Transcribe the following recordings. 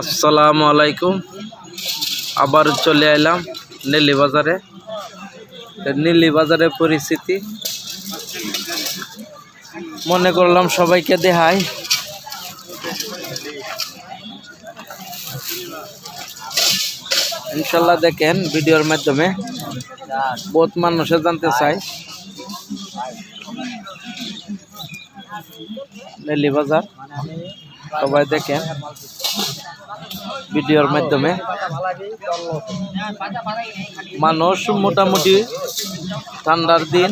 আসসালামু আলাইকুম। আবার চলে এলাম নীলি বাজারে। নীলি বাজারের পরিস্থিতি। মনে করলাম সবাইকে দেখাই। ইনশাল্লাহ দেখেন ভিডিওর মাধ্যমে বহুত মানুষে জানতে চাই নীলি বাজার। সবাই দেখেন ভিডিওর মাধ্যমে। মানুষ মোটামুটি ঠান্ডার দিন।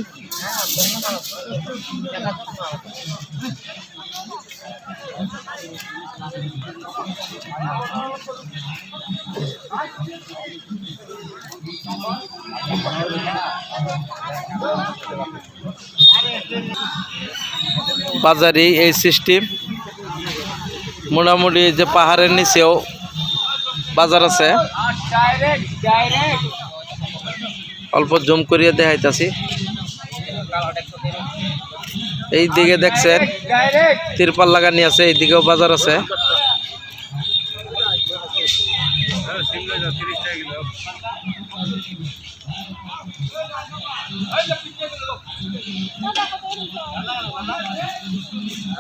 বাজারে এই সিস্টেম। মোটামুটি যে পাহাড়ের নিচেও বাজার আছে। অল্প জুম করিয়ে দেখাইতাছি। এই দিকে দেখছেন তিরপাল লাগানি আছে, এই দিকেও বাজার আছে।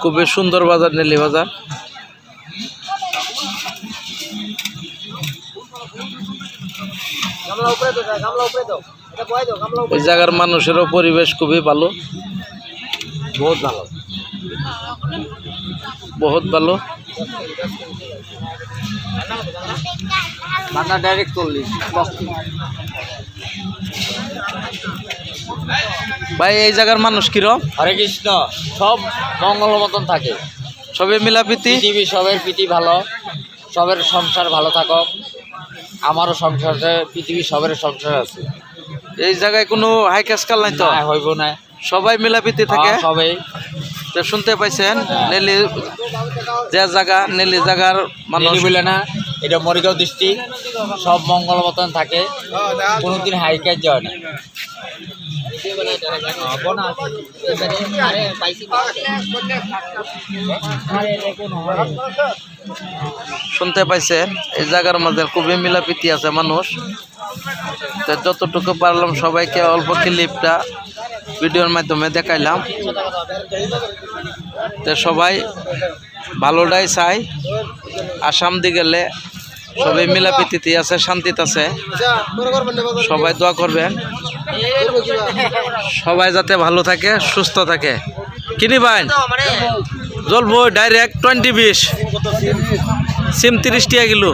খুবই সুন্দর বাজার, নেলি বাজার। এই জায়গার মানুষেরও পরিবেশ খুবই ভালো। বহুত ভালো। বহুত ভালো। রান্না ডাইরেক্ট চল্লিশ ভাই এই জায়গার মানুষ কিরম হরে কৃষ্ণ। সব মঙ্গল মতন থাকে। সবে মিলাপিতি পৃথিবী সবের প্রীতি ভালো। সবের সংসার ভালো থাকো আমারও সংসার আছে পৃথিবী সবের সংসার আছে। এই জায়গায় কোনো হাই কাজকাল নাই তো? না হইব না সবাই মিলাপিতে থাকে। হ্যাঁ, সবাই। তো শুনতে পাইছেন নেলি যে জায়গা নেলি জায়গার মানুষ। বলে না এটা মরিগাঁও ডিস্ট্রিক্ট সব মঙ্গল মতন থাকে। কোনোদিন হাই কাজ যায় না। শুনতে পাইছে, এই জায়গার মধ্যে খুবই মিলাপিতি আছে মানুষ। তো যতটুকু পারলাম সবাইকে অল্প ক্লিপটা ভিডিওর মাধ্যমে দেখাইলাম। তো সবাই ভালোটাই চাই আসাম দি গেলে সবাই মিলাপিতিতে আছে, শান্তিতে আছে। সবাই দোয়া করবেন। সবাই যাতে ভালো থাকে, সুস্থ থাকে। কিনি বাইন জ্বলবো ডাইরেক্ট টোয়েন্টি বিশ সিম তিরিশ টিয়া কিলো।